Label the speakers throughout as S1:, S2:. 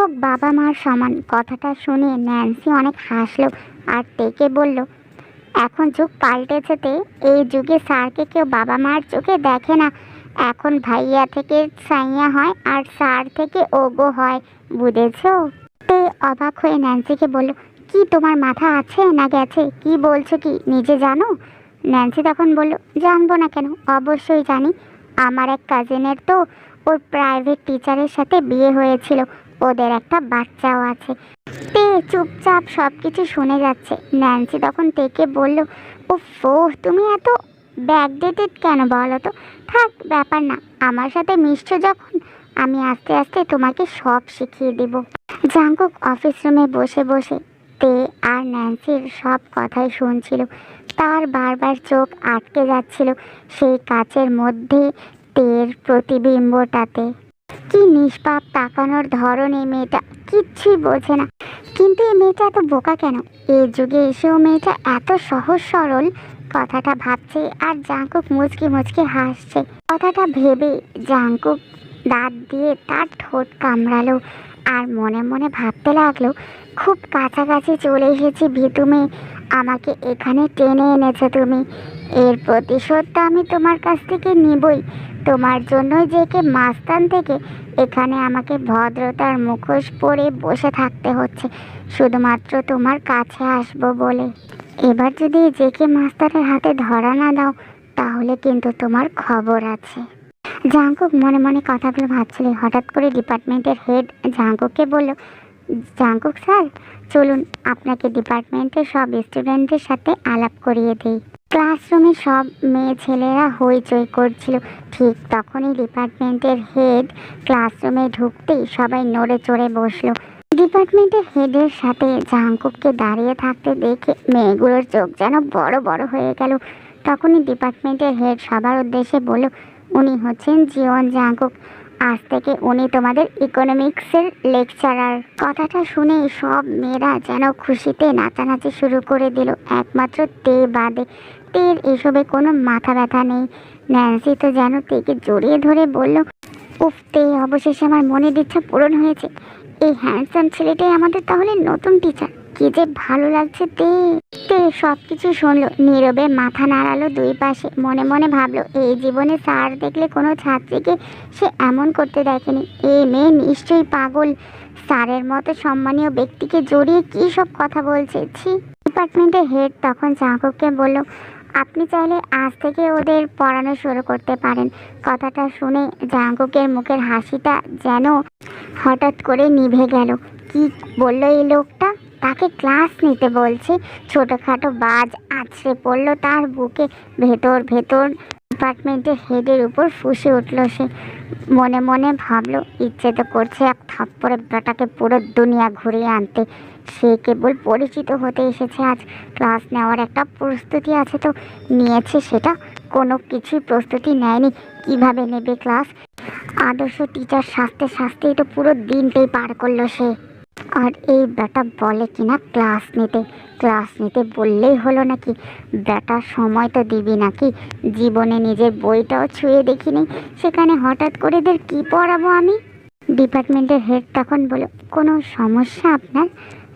S1: শিক্ষক বাবা মার সমান কথাটা শুনে ন্যান্সি অনেক হাসলো আর তেকে বলল, এখন যুগ পাল্টেছে তে এই যুগে স্যারকে কেউ বাবা মার চোখে দেখে না। এখন ভাইয়া থেকে সাইয়া হয় আর স্যার থেকে ওগো হয়, বুঝেছ? তে অবাক হয়ে ন্যান্সিকে বলল, কি তোমার মাথা আছে না গেছে? কি বলছো কি, নিজে জানো? ন্যান্সি তখন বলল, জানব না কেন, অবশ্যই জানি। আমার এক কাজিনের তো ওর প্রাইভেট টিচারের সাথে বিয়ে হয়েছিল। ওদের একটা বাচ্চাও আছে। তে চুপচাপ সব কিছু শুনে যাচ্ছে। ন্যান্সি তখন তেকে বলল ও ফো তুমি এত ব্যাকডেটেড কেন বলো তো? থাক, ব্যাপার না। আমার সাথে মিশছো যখন, আমি আস্তে আস্তে তোমাকে সব শিখিয়ে দেব জাঙ্কুক অফিস রুমে বসে বসে তে আর ন্যান্সির সব কথাই শুনছিল। তার বারবার চোখ আটকে যাচ্ছিল সেই কাচের মধ্যে তের প্রতিবিম্বটাতে। কি নিষ্পাপ তাকানোর ধরন এই মেয়েটা? কিচ্ছুই বোঝে না। কিন্তু এই মেয়েটা এত বোকা কেন? এই যুগে এসেও মেয়েটা এত সহজ সরল, কথাটা ভাবছে আর জাঙ্কুক মুচকি মুচকি হাসছে। কথাটা ভেবে জাঙ্কুক দাঁত দিয়ে তার ঠোঁট কামড়ালো আর মনে মনে ভাবতে লাগল, খুব কাছাকাছি চলে এসেছি ভিতু মেয়ে, আমাকে এখানে টেনে এনেছো তুমি। এর প্রতিশোধ তো আমি তোমার কাছ থেকে নিবই। তোমার জন্যই যে কে মাস্তান থেকে এখানে আমাকে ভদ্রতার মুখোশ পরে বসে থাকতে হচ্ছে। শুধুমাত্র তোমার কাছে আসব বলে। এবার যদি জেকে মাস্টারের হাতে ধরা না দাও, তাহলে কিন্তু তোমার খবর আছে। জাঙ্কুক মনে মনে কথাগুলো ভাবছিল। হঠাৎ করে ডিপার্টমেন্টের হেড জাঙ্কুককে বলল জাঙ্কুক স্যার, চলুন আপনাকে ডিপার্টমেন্টের সব স্টুডেন্টদের সাথে আলাপ করিয়ে দিই। ক্লাসরুমে সব মেয়ে ছেলেরা হইচই করছিল। ঠিক তখনই ডিপার্টমেন্টের হেড ক্লাসরুমে ঢুকতেই সবাই নড়ে চড়ে বসল। ডিপার্টমেন্টের হেডের সাথে জাঙ্কুককে দাঁড়িয়ে থাকতে দেখে মেয়েগুলোর চোখ যেন বড় বড় হয়ে গেল। তখনই ডিপার্টমেন্টের হেড সবার উদ্দেশ্যে বলল, উনি হচ্ছেন জীবন জাঙ্কুক আজ থেকে উনি তোমাদের ইকোনমিক্সের লেকচারার কথাটা শুনে সব মেয়েরা যেন খুশিতে নাচানাচি শুরু করে দিল। একমাত্র তে বাদে তের এসবে কোনো মাথা ব্যথা নেই। ন্যান্সি তো যেন তেকে জড়িয়ে ধরে বলল, উফ, তে, অবশেষে আমার মনের ইচ্ছা পূরণ হয়েছে। এই হ্যান্ডসাম ছেলেটাই আমাদের তাহলে নতুন টিচার কি যে ভালো লাগছে তে তে সব কিছু শুনলো। নীরবে মাথা নাড়ালো দুই পাশে। মনে মনে ভাবলো, এই জীবনে স্যার দেখলে কোনো ছাত্রীকে সে এমন করতে দেখেনি। এই মেয়ে নিশ্চয়ই পাগল। স্যারের মতো সম্মানীয় ব্যক্তিকে জড়িয়ে কী সব কথা বলছে? ছি। ডিপার্টমেন্টের হেড তখন চাঁকুককে বলল, আপনি চাইলে আজ থেকে ওদের পড়ানো শুরু করতে পারেন। কথাটা শুনে জাঙ্কুকের মুখের হাসিটা যেন হঠাৎ করে নিভে গেল। কি বলল এই লোকটা? তাকে ক্লাস নিতে বলছে। ছোটোখাটো বাজ আছড়ে পড়ল তার বুকে। ভেতর ভেতর ডিপার্টমেন্টের হেডের উপর ফুসে উঠল সে। মনে মনে ভাবলো, ইচ্ছে তো করছে এক থাপ্পড়ে বেটাকে পুরো দুনিয়া ঘুরিয়ে আনতে। সে কেবল পরিচিত হতে এসেছে আজ। ক্লাস নেওয়ার একটা প্রস্তুতি আছে তো। নিয়েছে সেটা। কোনো কিছুই প্রস্তুতি নেয়নি। কীভাবে নেবে ক্লাস? আদর্শ টিচার সাজতে সাজতেই তো পুরো দিনটাই পার করল সে। আর এই বেটা বলে কিনা ক্লাস নিতে ক্লাস নিতে বললেই হলো নাকি? বেটার সময় তো দিবি নাকি? জীবনে নিজের বইটাও ছুঁয়ে দেখিনি। সেখানে হঠাৎ করে এদের কী পড়াবো আমি? ডিপার্টমেন্টের হেড তখন বলো কোনো সমস্যা আপনার?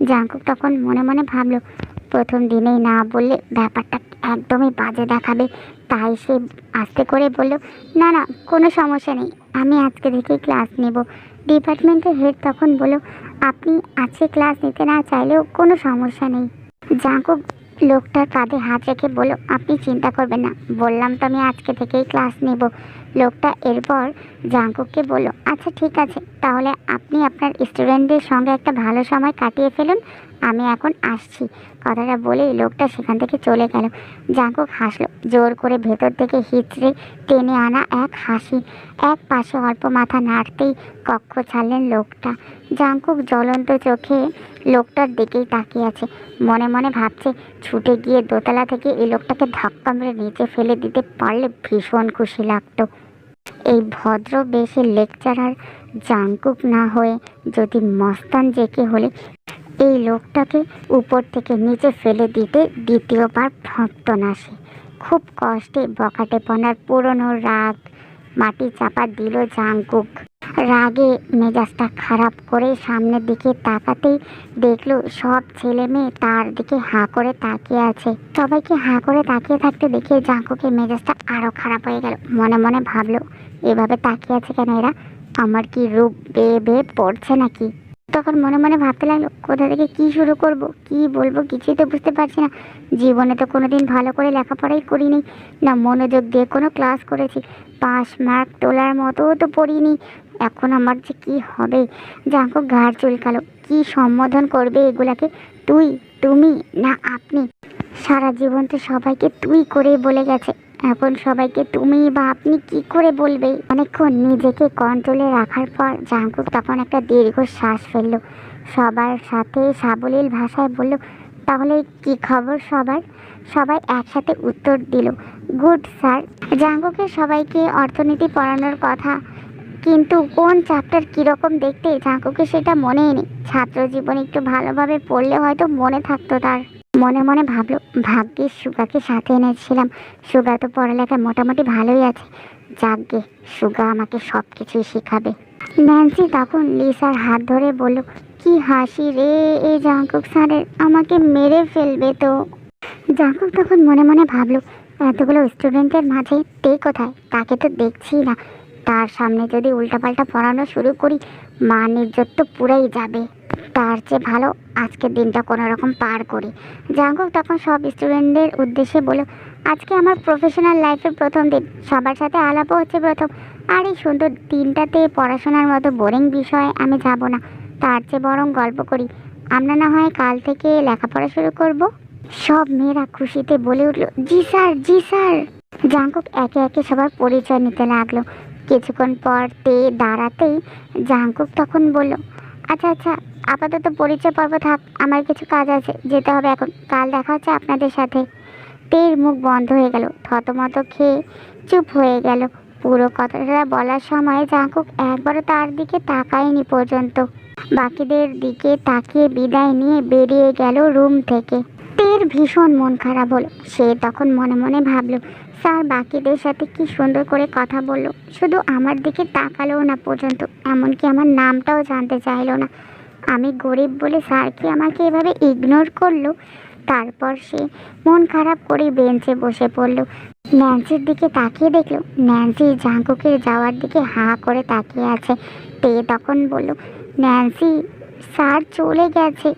S1: জাঙ্কুক তখন মনে মনে ভাবলো, প্রথম দিনেই না বললে ব্যাপারটা একদমই বাজে দেখাবে। তাই সে আস্তে করে বলল, না না, কোনো সমস্যা নেই। আমি আজকে থেকেই ক্লাস নেব। ডিপার্টমেন্টের হেড তখন বলল, আপনি আজকে ক্লাস নিতে না চাইলেও কোনো সমস্যা নেই। জাঙ্কুক লোকটার কাঁধে হাত রেখে বলল, আপনি চিন্তা করবেন না, বললাম তো আমি আজকে থেকেই ক্লাস নেব। লোকটা এরপর জাঙ্কুককে বলল আচ্ছা ঠিক আছে, তাহলে আপনি আপনার স্টুডেন্টদের সঙ্গে একটা ভালো সময় কাটিয়ে ফেলুন আমি এখন আসছি। কথাটা বলেই লোকটা সেখান থেকে চলে গেল। জাঙ্কুক হাসলো। জোর করে ভেতর থেকে হিচড়ে টেনে আনা এক হাসি। এক পাশে অল্প মাথা নাড়তেই কক্ষ ছাড়লেন লোকটা। জাঙ্কুক জ্বলন্ত চোখে লোকটার দিকেই তাকিয়ে আছে। মনে মনে ভাবছে, ছুটে গিয়ে দোতলা থেকে এই লোকটাকে ধাক্কা মেরে নিচে ফেলে দিতে পারলে ভীষণ খুশি লাগতো। এই ভদ্র বেশে লেকচারার জাঙ্কুক না হয়ে যদি মস্তান জেকে হলে এই লোকটাকে উপর থেকে নিচে ফেলে দিতে দ্বিতীয়বার ভাবত না সে খুব কষ্টে বকাটে বকাটেপনার পুরনো রাগ মাটি চাপা দিল জাঙ্কুক। রাগে মেজাজটা খারাপ করে সামনের দিকে তাকাতেই দেখল সব ছেলে মেয়ে তার দিকে হাঁ করে তাকিয়ে আছে। সবাইকে হাঁ করে তাকিয়ে থাকতে দেখে জাঙ্কুকে মেজাজটা আরও খারাপ হয়ে গেল। মনে মনে ভাবলো, এভাবে তাকিয়ে আছে কেন এরা? আমার কি রূপ বেয়ে বেয়ে পড়ছে নাকি? তখন মনে মনে ভাবতে লাগল, কোথা থেকে কি শুরু করব, কি বলব কিছুই তো বুঝতে পারছি না। জীবনে তো কোনোদিন ভালো করে লেখাপড়াই করিনি, না মনোযোগ দিয়ে কোনো ক্লাস করেছি পাস মার্ক তোলার মতোও তো পড়িনি। এখন আমার যে কি হবে? যাকে ঘাড় চুলকালো, কি সম্বোধন করবে এগুলাকে? তুই, তুমি না আপনি? সারা জীবন তো সবাইকে তুই করেই বলে গেছে। এখন সবাইকে তুমি বা আপনি কি করে বলবে? অনেকক্ষণ নিজেকে কন্ট্রোলে রাখার পর জাঙ্কুক তখন একটা দীর্ঘ শ্বাস ফেলল। সবার সাথে সাবলীল ভাষায় বলল, তাহলে কি খবর সবার? সবাই একসাথে উত্তর দিল, গুড স্যার। জাঙ্কুকে সবাইকে অর্থনীতি পড়ানোর কথা, কিন্তু কোন চ্যাপ্টার কীরকম দেখতে জাঙ্কুকে সেটা মনেই নেই। ছাত্র জীবনে একটু ভালোভাবে পড়লে হয়তো মনে থাকতো তার। মনে মনে ভাবলো, ভাগ্যের সুগাকে সাথে এনেছিলাম। সুগা তো পড়ালেখায় মোটামুটি ভালোই আছে। যাকগে, সুগা আমাকে সব কিছুই শেখাবে। ন্যান্সি তখন লিসার হাত ধরে বলল, কি হাসি রে এই জাঙ্কুক স্যারের, আমাকে মেরে ফেলবে তো। জাঙ্কুক তখন মনে মনে ভাবলো, এতগুলো স্টুডেন্টের মাঝে তে কোথায়? তাকে তো দেখছি না। তার সামনে যদি উল্টাপাল্টা পড়ানো শুরু করি মান ইজ্জত তো পুরাই যাবে। তার চেয়ে ভালো আজকের দিনটা কোনো রকম পার করি। জাঙ্কুক তখন সব স্টুডেন্টদের উদ্দেশ্যে বলল, আজকে আমার প্রফেশনাল লাইফের প্রথম দিন। সবার সাথে আলাপও হচ্ছে প্রথম। আর এই সুন্দর দিনটাতে পড়াশোনার মতো বোরিং বিষয়ে আমি যাব না। তার চেয়ে বরং গল্প করি। আমরা না হয় কাল থেকে লেখাপড়া শুরু করব। সব মেয়েরা খুশিতে বলে উঠল, জি স্যার জি স্যার। জাঙ্কুক একে একে সবার পরিচয় নিতে লাগল। কিছুক্ষণ পর তে দাঁড়াতেই জাঙ্কুক তখন বলল আচ্ছা আচ্ছা আপাতত পরিচয় পর্ব থাক, আমার কিছু কাজ আছে, যেতে হবে এখন। কাল দেখা হচ্ছে আপনাদের সাথে। তের মুখ বন্ধ হয়ে গেল, থতমত খেয়ে চুপ হয়ে গেল। পুরো কথাটা বলার সময় জাঙ্কুক একবারও তার দিকে তাকায়নি পর্যন্ত। বাকিদের দিকে তাকিয়ে বিদায় নিয়ে বেরিয়ে গেল রুম থেকে। তের ভীষণ মন খারাপ হলো। সে তখন মনে মনে ভাবলো, স্যার, বাকিদের সাথে কি সুন্দর করে কথা বলল? শুধু আমার দিকে তাকালো না পর্যন্ত, এমনকি আমার নামটাও জানতে চাইলো না। আমি গরিব বলে স্যার কি আমাকে এভাবে ইগনোর করল? তারপর সে মন খারাপ করে বেঞ্চে বসে পড়ল। ন্যান্সির দিকে তাকিয়ে দেখল ন্যান্সি জাঙ্কুকের যাওয়ার দিকে হাঁ করে তাকিয়ে আছে। তে তখন বলল ন্যান্সি স্যার চলে গেছে।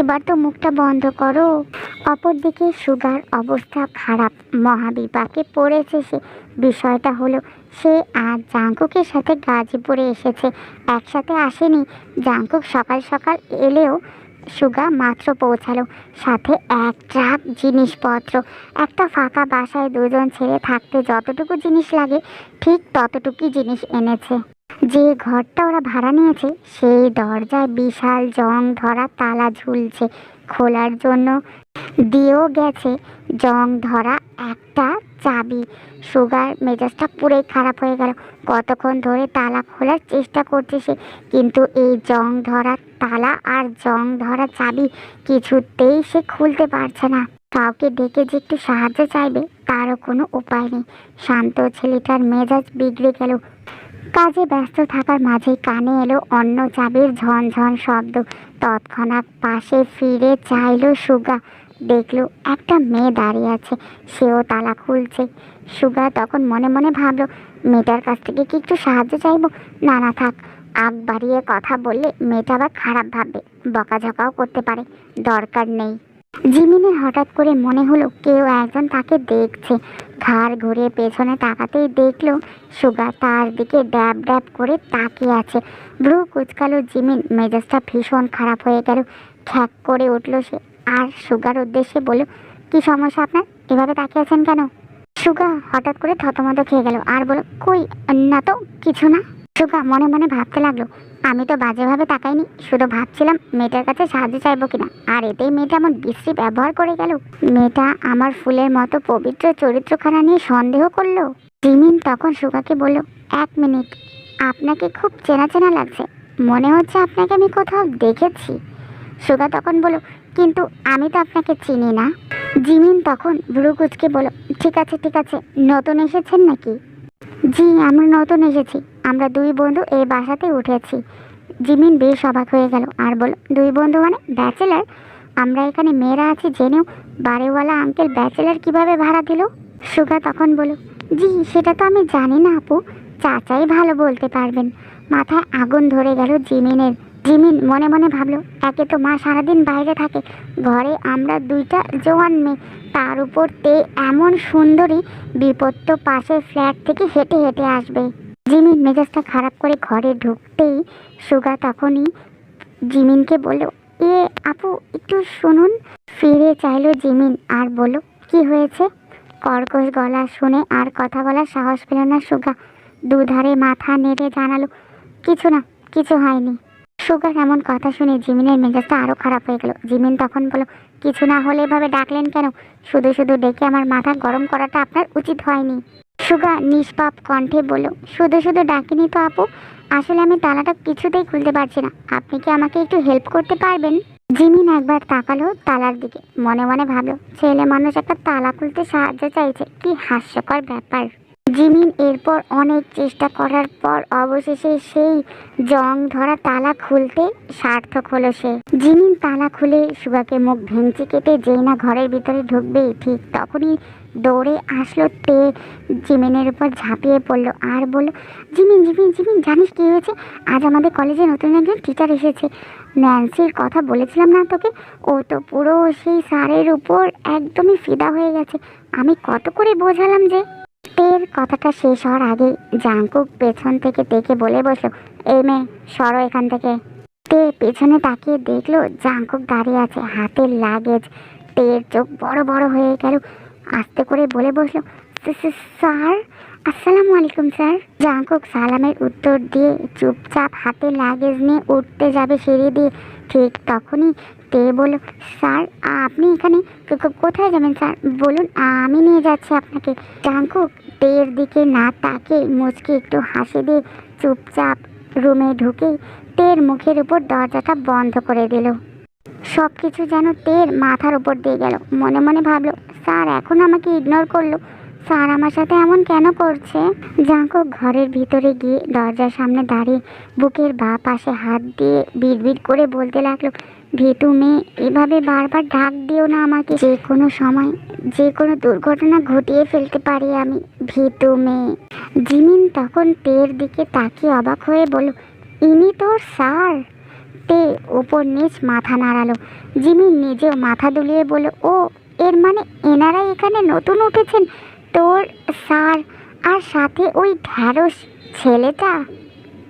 S1: এবার তো মুখটা বন্ধ করো। অপরদিকে সুগার অবস্থা খারাপ। মহাবিপাকে পড়েছে সে। বিষয়টা হলো, সে আর জাঙ্কুকের সাথে গাজীপুরে এসেছে। একসাথে আসেনি। জাঙ্কুক সকাল সকাল এলেও সুগা মাত্র পৌঁছালো। সাথে এক ট্রাক জিনিসপত্র। একটা ফাঁকা বাসায় দুজন ছেলে থাকতে যতটুকু জিনিস লাগে, ঠিক ততটুকুই জিনিস এনেছে। যে ঘরটা ওরা ভাড়া নিয়েছে, সেই দরজায় বিশাল জং ধরা তালা ঝুলছে খোলার জন্য। দিয়েও গেছে জং ধরা একটা চাবি। সুগার মেজাজটা পুরোই খারাপ হয়ে গেল। কতক্ষণ ধরে তালা খোলার চেষ্টা করছে সে, কিন্তু এই জং ধরা তালা আর জং ধরা চাবি কিছুতেই সে খুলতে পারছে না। কাউকে ডেকে যে একটু সাহায্য চাইবে, তারও কোনো উপায় নেই। শান্ত ছেলেটার মেজাজ বিগড়ে গেল। কাজে ব্যস্ত থাকার মাঝে কানে এলো অন্য চাবির ঝনঝন শব্দ। তৎক্ষণাৎ পাশে ফিরে চাইলো সুগা। দেখল একটা মেয়ে দাঁড়িয়ে আছে, সেও তালা খুলছে। সুগা তখন মনে মনে ভাবলো, মেয়েটার কাছ থেকে কি একটু সাহায্য চাইব? না না, থাক। আগ বাড়িয়ে কথা বললে মেয়েটা আবার খারাপ ভাববে, বকাঝকাও করতে পারে, দরকার নেই। জিমিনের হঠাৎ করে মনে হলো কেউ একজন তাকে দেখছে। ঘাড় ঘুরে পেছনে তাকাতেই দেখল সুগা তার দিকে ড্যাব ড্যাব করে তাকিয়ে আছে। ভ্রু কুচকালো জিমিন, মেজাজটা ভীষণ খারাপ হয়ে গেল। খ্যাক করে উঠল সে আর সুগার উদ্দেশ্যে বলল, কি সমস্যা আপনার? এভাবে তাকিয়ে আছেন কেন? সুগা হঠাৎ করে থতমত খেয়ে গেল আর বলল, কই, না তো, কিছু না। সুগা মনে মনে ভাবতে লাগল আমি তো বাজেভাবে তাকাইনি, শুধু ভাবছিলাম মেয়েটার কাছে সাহায্য চাইব কিনা। আর এতেই মেয়েটা এমন বিশ্রী ব্যবহার করে গেল। মেয়েটা আমার ফুলের মতো পবিত্র চরিত্রখানা নিয়ে সন্দেহ করল। জিমিন তখন সুগাকে বলল, এক মিনিট, আপনাকে খুব চেনা চেনা লাগছে। মনে হচ্ছে আপনাকে আমি কোথাও দেখেছি। সুগা তখন বলল, কিন্তু আমি তো আপনাকে চিনি না। জিমিন তখন ভ্রু কুচকে বলল, ঠিক আছে ঠিক আছে, নতুন এসেছেন নাকি? জি, আমরা নতুন এসেছি। আমরা দুই বন্ধু এই বাসাতে উঠেছি। জিমিন বেশ অবাক হয়ে গেল আর বলল, দুই বন্ধু মানে ব্যাচেলার? আমরা এখানে মেয়েরা আছি জেনেও বাড়িওয়ালা আঙ্কেল ব্যাচেলার কীভাবে ভাড়া দিল? সুগা তখন বলল, জি, সেটা তো আমি জানি না আপু। চাচাই ভালো বলতে পারবেন। মাথায় আগুন ধরে গেল জিমিনের। জিমিন মনে মনে ভাবলো, একে তো মা সারাদিন বাইরে থাকে। ঘরে আমরা দুইটা জোয়ান মেয়ে। তার উপর তে এমন সুন্দরী বিপত্ত পাশের ফ্ল্যাট থেকে হেঁটে হেঁটে আসবে। জিমিন মেজাজটা খারাপ করে ঘরে ঢুকতেই সুগা তখনই জিমিনকে বলল, এ আপু, একটু শুনুন। ফিরে চাইলো জিমিন, আর বলল কি হয়েছে? কর্কশ গলা শুনে আর কথা বলার সাহস পেল না সুগা। দুধারে মাথা নেড়ে জানালো, কিছু না, কিছু হয়নি। সুগার এমন কথা শুনে জিমিনের মেজাজটা আরও খারাপ হয়ে গেল। জিমিন তখন বলল, কিছু না হলে এভাবে ডাকলেন কেন? শুধু শুধু ডেকে আমার মাথা গরম করাটা আপনার উচিত হয়নি। সুগা নিষ্পাপ কণ্ঠে বলল, শুধু শুধু ডাকিনি তো আপু, আসলে আমি তালাটা কিছুতেই খুলতে পারছি না। আপনি কি আমাকে একটু হেল্প করতে পারবেন? জিমিন একবার তাকালো তালার দিকে, মনে মনে ভাবলো, ছেলে মানুষ একটা তালা খুলতে সাহায্য চাইছে, কি হাস্যকর ব্যাপার। জিমিন এরপর অনেক চেষ্টা করার পর অবশেষে সেই জং ধরা তালা খুলতে সার্থক হলো সে। জিমিন তালা খুলে সুগাকে মুখ ভেঙচি কেটে যেই না ঘরের ভিতরে ঢুকবে, ঠিক তখনই দৌড়ে আসলো তে। জিমিনের উপর ঝাঁপিয়ে পড়ল আর বলল, জিমিন জিমিন জিমিন, জানিস কী হয়েছে? আজ আমাদের কলেজে নতুন একজন টিচার এসেছে। ন্যান্সির কথা বলেছিলাম না তোকে? ও তো পুরো সেই স্যারের উপর একদমই ফিদা হয়ে গেছে। আমি কত করে বোঝালাম যে তের কথাটা শেষ হওয়ার আগে জাঙ্কুক পেছন থেকে দেখে বলে বসল, এই মেয়ে, সরো এখান থেকে। তে পেছনে তাকিয়ে দেখল জাঙ্কুক দাঁড়িয়ে আছে হাতের লাগেজ টের চোখ বড় বড় হয়ে গেল। আস্তে করে বলে বসল "স- স- স্যার আসসালামু আলাইকুম, স্যার। জাঙ্কুক সালামের উত্তর দিয়ে চুপচাপ হাতে লাগেজ নিয়ে উঠতে যাবে সিঁড়ি দিয়ে। ঠিক তখনই তে বলল, স্যার, আপনি এখানে কোথায় যাবেন, স্যার? বলুন, আমি নিয়ে যাচ্ছি আপনাকে। জাঙ্কুক তের দিকে না তাকে মুচকে একটু হাসি দিয়ে চুপচাপ রুমে ঢুকে তের মুখের উপর দরজাটা বন্ধ করে দিল। সব কিছু যেন তের মাথার উপর দিয়ে গেল। মনে মনে ভাবলো, স্যার, এখন আমাকে ইগনোর করল। স্যার আমার সাথে এমন কেন করছে? জাঙ্কো ঘরের ভিতরে গিয়ে দরজার সামনে দাঁড়িয়ে বুকের বা পাশে হাত দিয়ে বিড়বিড় করে বলতে লাগল, ভীতু মেয়ে, এভাবে বারবার ডাক দিও না আমাকে। যে কোনো সময়, যে কোনো দুর্ঘটনা ঘটিয়ে ফেলতে পারি আমি, ভীতু মেয়ে। জিমিন তখন তের দিকে তাকিয়ে অবাক হয়ে বলল, ইনি তোর স্যার? তে ওপর নিচ মাথা নাড়ালো। জিমিন নিজেও মাথা দুলিয়ে বলল, ও, এর মানে এনারা এখানে নতুন উঠেছেন? তোর স্যার আর সাথে ওই ঢ্যাঁড়স ছেলেটা?